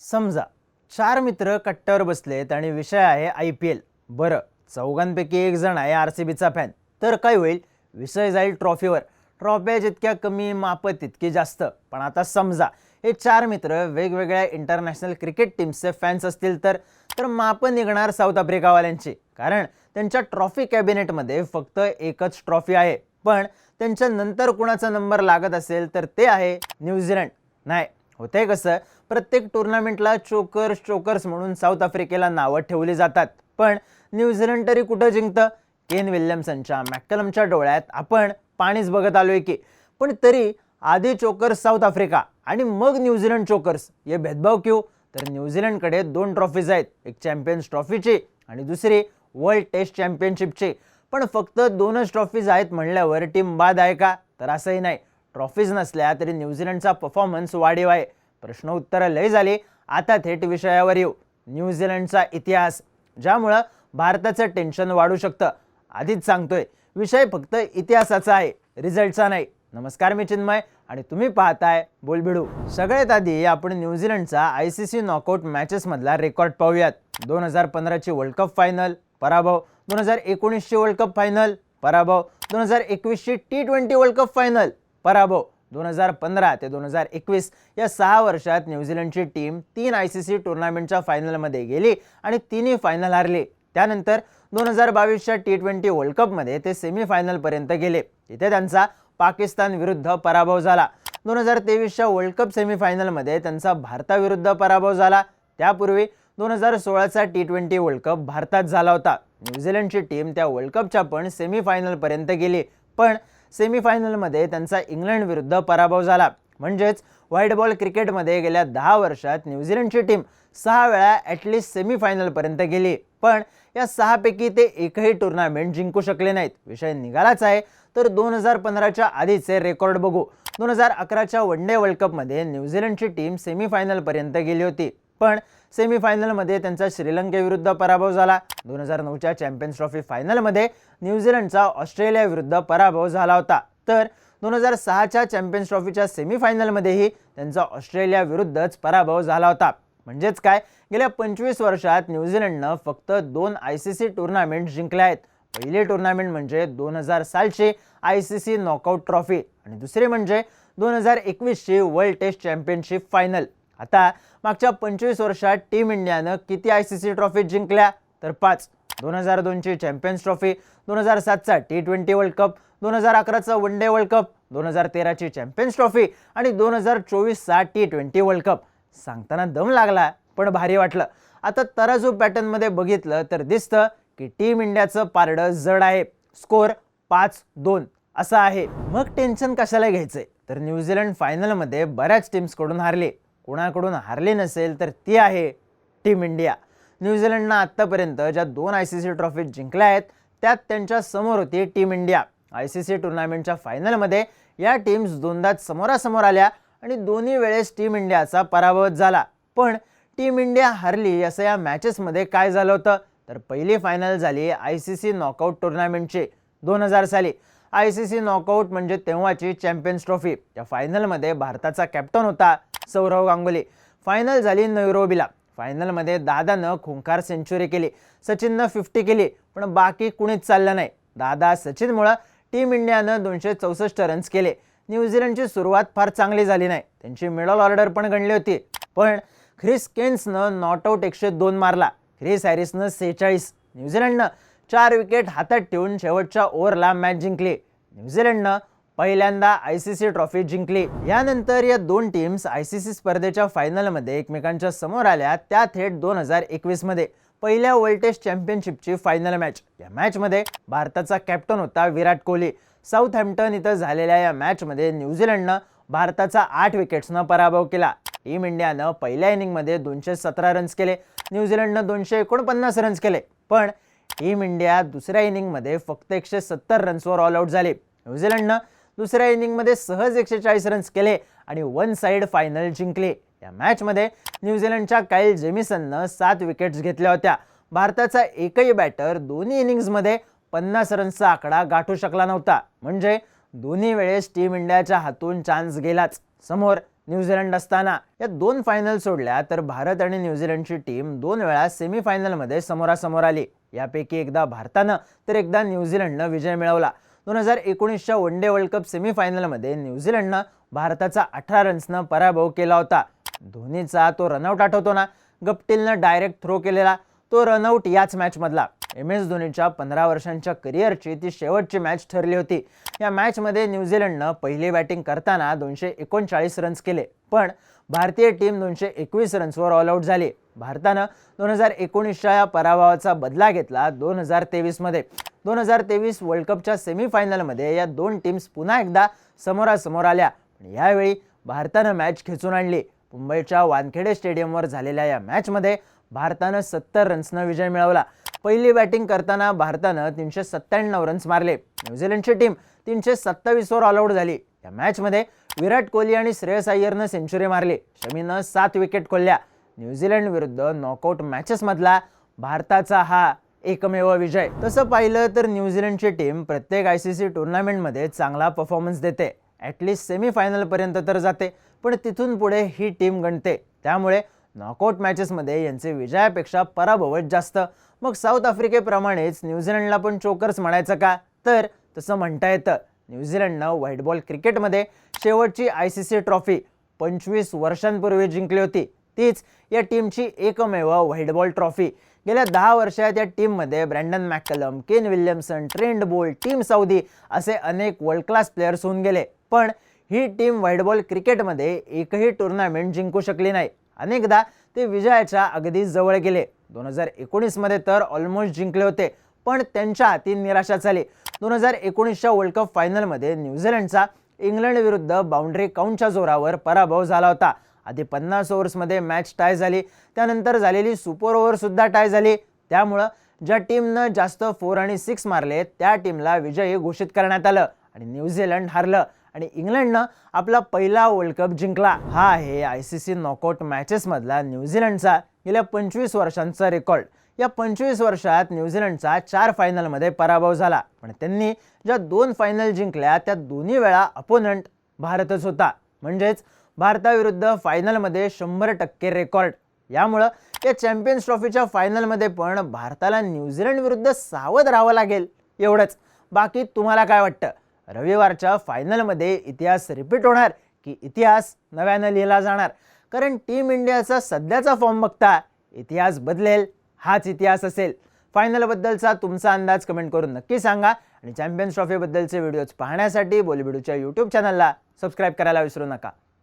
समजा चार मित्र कट्ट्यावर बसलेत आणि विषय आहे आय पी एल. बरं चौघांपैकी एक जण आहे आर सी बीचा फॅन तर काय होईल? विषय जाईल ट्रॉफीवर. ट्रॉफ्या जितक्या कमी माप तितकी जास्त. पण आता समजा हे चार मित्र वेगवेगळ्या इंटरनॅशनल क्रिकेट टीम्सचे फॅन्स असतील तर तर मापं निघणार साऊथ आफ्रिकावाल्यांची कारण त्यांच्या ट्रॉफी कॅबिनेटमध्ये फक्त एकच ट्रॉफी आहे. पण त्यांच्या नंतर कुणाचा नंबर लागत असेल तर ते आहे न्यूझीलंड नाही होतंय कसं? प्रत्येक टुर्नामेंटला चोकर्स चोकर्स म्हणून साऊथ आफ्रिकेला नावं ठेवली जातात. पण न्यूझीलंड तरी कुठं जिंकतं? केन विल्यमसनच्या मॅकलमच्या डोळ्यात आपण पाणीच बघत आलोय की. पण तरी आधी चोकर्स साऊथ आफ्रिका आणि मग न्यूझीलंड चोकर्स हे भेदभाव क्यू? तर न्यूझीलंडकडे दोन ट्रॉफीज आहेत. एक चॅम्पियन्स ट्रॉफीची आणि दुसरी वर्ल्ड टेस्ट चॅम्पियनशिपची. पण फक्त दोनच ट्रॉफीज आहेत म्हणल्यावर टीम बाद आहे का? तर असंही नाही. ट्रॉफीज नसल्या तरी न्यूझीलंडचा परफॉर्मन्स वाढीव आहे. प्रश्न उत्तरं लय झाली. आता थेट विषयावर येऊ. न्यूझीलंडचा इतिहास ज्यामुळं भारताचं टेन्शन वाढू शकतं. आधीच सांगतोय विषय फक्त इतिहासाचा आहे रिझल्टचा नाही. नमस्कार मी चिन्मय आणि तुम्ही पाहताय बोलबिडू. सगळ्यात आधी आपण न्यूझीलंडचा आय सी सी नॉकआउट मॅचेसमधला रेकॉर्ड पाहूयात. दोन हजार पंधराची वर्ल्ड कप फायनल पराभव. दोन हजार एकोणीसची वर्ल्ड कप फायनल पराभव. दोन हजार एकवीसची T twenty world cup final पराभव. दोन हजार पंधरा ते दोन हजार एकवीस या सहा वर्षात न्यूझीलंडची टीम तीन आय सी सी टुर्नामेंटच्या फायनलमध्ये गेली आणि तिन्ही फायनल हारली. त्यानंतर दोन हजार बावीसच्या टी ट्वेंटी वर्ल्ड कपमध्ये ते सेमीफायनलपर्यंत गेले. तिथे त्यांचा पाकिस्तान विरुद्ध पराभव झाला. दोन हजार तेवीसच्या वर्ल्ड कप सेमीफायनलमध्ये त्यांचा भारताविरुद्ध पराभव झाला. त्यापूर्वी दोन हजार सोळाचा टी ट्वेंटी वर्ल्ड कप भारतात झाला होता. न्यूझीलंडची टीम त्या वर्ल्ड कपच्या पण सेमीफायनलपर्यंत गेली. पण सेमीफायनलमध्ये त्यांचा इंग्लंडविरुद्ध पराभव झाला. म्हणजेच व्हाईट बॉल क्रिकेटमध्ये गेल्या दहा वर्षात न्यूझीलंडची टीम सहा वेळा ॲटलिस्ट सेमीफायनलपर्यंत गेली. पण या सहापैकी ते एकही टुर्नामेंट जिंकू शकले नाहीत. विषय निघालाच आहे. तर दोन हजार पंधराच्या आधीचे रेकॉर्ड बघू. दोन हजार अकराच्या वन डे वर्ल्ड कपमध्ये न्यूझीलंडची टीम सेमीफायनलपर्यंत गेली होती. पण सेमीफायनलमध्ये त्यांचा श्रीलंकेविरुद्ध पराभव झाला. दोन हजार नऊच्या चॅम्पियन्स ट्रॉफी फायनलमध्ये न्यूझीलंडचा ऑस्ट्रेलियाविरुद्ध पराभव झाला होता. तर दोन हजार सहाच्या चॅम्पियन्स ट्रॉफीच्या सेमीफायनलमध्येही त्यांचा ऑस्ट्रेलियाविरुद्धच पराभव झाला होता. म्हणजेच काय? गेल्या पंचवीस वर्षात न्यूझीलंडनं फक्त दोन आय सी सी टुर्नामेंट जिंकल्या आहेत. पहिली टुर्नामेंट म्हणजे दोन हजार सालची I C C knockout trophy आणि दुसरी म्हणजे दोन हजार एकवीसची वर्ल्ड टेस्ट चॅम्पियनशिप फायनल. आता मागच्या पंचवीस वर्षात टीम इंडियानं किती आय सी सी ट्रॉफी जिंकल्या? तर पाच. दोन हजार दोनची चॅम्पियन्स ट्रॉफी दोन हजार सातचा टी ट्वेंटी वर्ल्ड कप दोन हजार अकराचा वन डे वर्ल्ड कप दोन हजार तेराची चॅम्पियन्स ट्रॉफी आणि दोन हजार चोवीसचा टी ट्वेंटी वर्ल्ड कप सांगताना दम लागला पण भारी वाटलं. आता तराजू पॅटर्नमध्ये बघितलं तर दिसतं की टीम इंडियाचं पारडं जड आहे. स्कोअर पाच दोन. असं आहे. मग टेन्शन कशाला घ्यायचंय? तर न्यूझीलंड फायनलमध्ये बऱ्याच टीम्सकडून हारले. कोणाकडून हारली नसेल तर ती आहे टीम इंडिया. न्यूझीलंडनं आत्तापर्यंत ज्या दोन आय सी सी ट्रॉफी जिंकल्या आहेत त्यात त्यांच्यासमोर होती team India. I C C टुर्नामेंटच्या फायनलमध्ये या टीम्स दोनदाच समोरासमोर आल्या आणि दोन्ही वेळेस टीम इंडियाचा पराभव झाला. पण टीम इंडिया हरली असं या मॅचेसमध्ये काय झालं होतं? तर पहिली फायनल झाली आय सी सी नॉकआउट टुर्नामेंटची दोन हजार साली. आय सी सी नॉकआउट म्हणजे तेव्हाची चॅम्पियन्स ट्रॉफी. या फायनलमध्ये भारताचा कॅप्टन होता सौरव गांगुली. फायनल झाली नैरोबीला. फायनलमध्ये दादानं खुंखार सेंचुरी केली. सचिननं फिफ्टी केली पण बाकी कुणीच चाललं नाही. दादा सचिनमुळं टीम इंडियानं दोनशे चौसष्ट रन्स केले. न्यूझीलंडची सुरुवात फार चांगली झाली नाही. त्यांची मिडल ऑर्डर पण गणली होती. पण ख्रिस केन्सनं नॉट आऊट एकशे दोन मारला. ख्रिस हॅरिसनं सेहेचाळीस. न्यूझीलंडनं चार विकेट हातात ठेवून शेवटच्या ओव्हरला मॅच जिंकली. न्यूझीलंडनं पहिल्यांदा आय सी सी ट्रॉफी जिंकली. यानंतर या दोन टीम्स आय सी सी स्पर्धेच्या फायनलमध्ये एकमेकांच्या समोर आल्या. त्या थेट दोन हजार एकवीसमध्ये. पहिल्या वर्ल्ड टेस्ट चॅम्पियनशिपची फायनल मॅच या मॅचमध्ये भारताचा कॅप्टन होता विराट कोहली. साऊथ हॅम्प्टन इथं झालेल्या या मॅचमध्ये न्यूझीलंडनं भारताचा आठ विकेट्सनं पराभव केला. टीम इंडियानं पहिल्या इनिंगमध्ये दोनशे सतरा रन्स केले. न्यूझीलंडनं दोनशे एकोणपन्नास रन्स केले. पण टीम इंडिया दुसऱ्या इनिंगमध्ये फक्त एकशे सत्तर रन्सवर ऑल आऊट झाले. न्यूझीलंडनं दुसऱ्या इनिंगमध्ये सहज एकशे चाळीस रन्स केले आणि वन साइड फायनल जिंकले. या मॅचमध्ये न्यूझीलंडच्या काईल जेमिसननं सात विकेट्स घेतल्या होत्या. भारताचा एकही बॅटर दोन्ही इनिंग्समध्ये पन्नास रन्सचा आकडा गाठू शकला नव्हता. म्हणजे दोन्ही वेळेस टीम इंडियाच्या हातून चान्स गेलाच. समोर न्यूझीलंड असताना. या दोन फायनल सोडल्या तर भारत आणि न्यूझीलंडची टीम दोन वेळा सेमीफायनलमध्ये समोरासमोर आली. यापैकी एकदा भारतानं तर एकदा न्यूझीलंडनं विजय मिळवला. दोन हजार एकोणीसच्या वन डे वर्ल्ड कप सेमीफायनलमध्ये न्यूझीलंडनं भारताचा अठरा रन्सनं पराभव केला होता. धोनीचा तो रनआउट आठवतो ना? गप्टिलनं डायरेक्ट थ्रो केलेला. तो रनआउट याच मॅचमधला एम एस धोनीच्या पंधरा वर्षांच्या करिअरची ती शेवटची मॅच ठरली होती. या मॅचमध्ये न्यूझीलंडनं पहिली बॅटिंग करताना दोनशे एकोणचाळीस रन्स केले पण भारतीय टीम दोनशे एकवीस रन्सवर ऑल आऊट झाली. भारतानं दोन हजार एकोणीसच्या या पराभवाचा बदला घेतला दोन हजार तेवीसमध्ये. दोन हजार तेवीस वर्ल्ड कपच्या सेमीफायनलमध्ये या दोन टीम्स पुन्हा एकदा समोरासमोर आल्या. पण यावेळी भारतानं मॅच खेचून आणली. मुंबईच्या वानखेडे स्टेडियमवर झालेल्या या मॅचमध्ये भारतानं सत्तर रन्सनं विजय मिळवला. पहिली बॅटिंग करताना भारतानं तीनशे सत्त्याण्णव रन्स मारले. न्यूझीलंडची टीम तीनशे सत्तावीसवर ऑलआउट झाली. या मॅचमध्ये विराट कोहली आणि श्रेयस अय्यरनं सेंचुरी मारली. शमीनं सात विकेट खोलल्या. न्यूझीलंड विरुद्ध नॉकआउट मॅचेसमधला भारताचा हा एकमेव विजय. तसं पाहिलं तर न्यूझीलंडची टीम प्रत्येक आय सी सी टुर्नामेंटमध्ये चांगला परफॉर्मन्स देते. ॲटलिस्ट सेमीफायनलपर्यंत तर जाते. पण तिथून पुढे ही टीम गणते. त्यामुळे नॉकआउट मॅचेसमध्ये यांचे विजयापेक्षा पराभवच जास्त. मग साऊथ आफ्रिकेप्रमाणेच न्यूझीलंडला पण चोकर्स म्हणायचं का? तर तसं म्हणता येतं. न्यूझीलंडनं व्हाईटबॉल क्रिकेटमध्ये शेवटची आय सी सी ट्रॉफी पंचवीस वर्षांपूर्वी जिंकली होती. तीच या टीमची एकमेव व्हाईटबॉल ट्रॉफी गेल्या दहा वर्षात या टीममध्ये Brandon McCullum Kane Williamson Trent Boult team Southee असे अनेक वर्ल्ड क्लास प्लेयर्स होऊन गेले. पण ही टीम व्हाईटबॉल क्रिकेटमध्ये एकही टुर्नामेंट जिंकू शकली नाही. अनेकदा ते विजयाच्या अगदी जवळ गेले. दोन हजार एकोणीसमध्ये तर ऑलमोस्ट जिंकले होते पण त्यांच्या हाती निराशा झाली. दोन हजार एकोणीसच्या वर्ल्ड कप फायनलमध्ये न्यूझीलंडचा इंग्लंड विरुद्ध बाउंड्री काउंटच्या जोरावर पराभव झाला होता. आधी पन्नास ओव्हर्समध्ये मॅच टाय झाली त्यानंतर झालेली सुपर ओव्हरसुद्धा टाय झाली. त्यामुळं ज्या टीमनं जास्त फोर आणि सिक्स मारले त्या टीमला विजयी घोषित करण्यात आलं आणि न्यूझीलंड हारलं. आणि इंग्लंडनं आपला पहिला वर्ल्ड कप जिंकला. हा आहे आय सी सी नॉकआउट मॅचेसमधला न्यूझीलंडचा गेल्या पंचवीस वर्षांचा रेकॉर्ड या पंचवीस वर्षात न्यूझीलंडचा चार फायनलमध्ये पराभव झाला. पण त्यांनी ज्या दोन फायनल जिंकल्या त्या दोन्ही वेळा अपोनंट भारतच होता. म्हणजेच भारताविरुद्ध फायनलमध्ये शंभर टक्के रेकॉर्ड यामुळं या चॅम्पियन्स ट्रॉफीच्या फायनलमध्ये पण भारताला न्यूझीलंड विरुद्ध सावध राहावं लागेल. एवढंच. बाकी तुम्हाला काय वाटतं? रविवारच्या फायनलमध्ये इतिहास रिपीट होणार की इतिहास नव्यानं लिहिला जाणार. कारण टीम इंडियाचा सध्याचा फॉर्म बघता इतिहास बदलेल हाच इतिहास असेल. फायनलबद्दलचा तुमचा अंदाज कमेंट करून नक्की सांगा आणि चॅम्पियन्स ट्रॉफीबद्दलचे व्हिडिओज पाहण्यासाठी बॉलिवूडच्या यूट्यूब चॅनलला सबस्क्राईब करायला विसरू नका.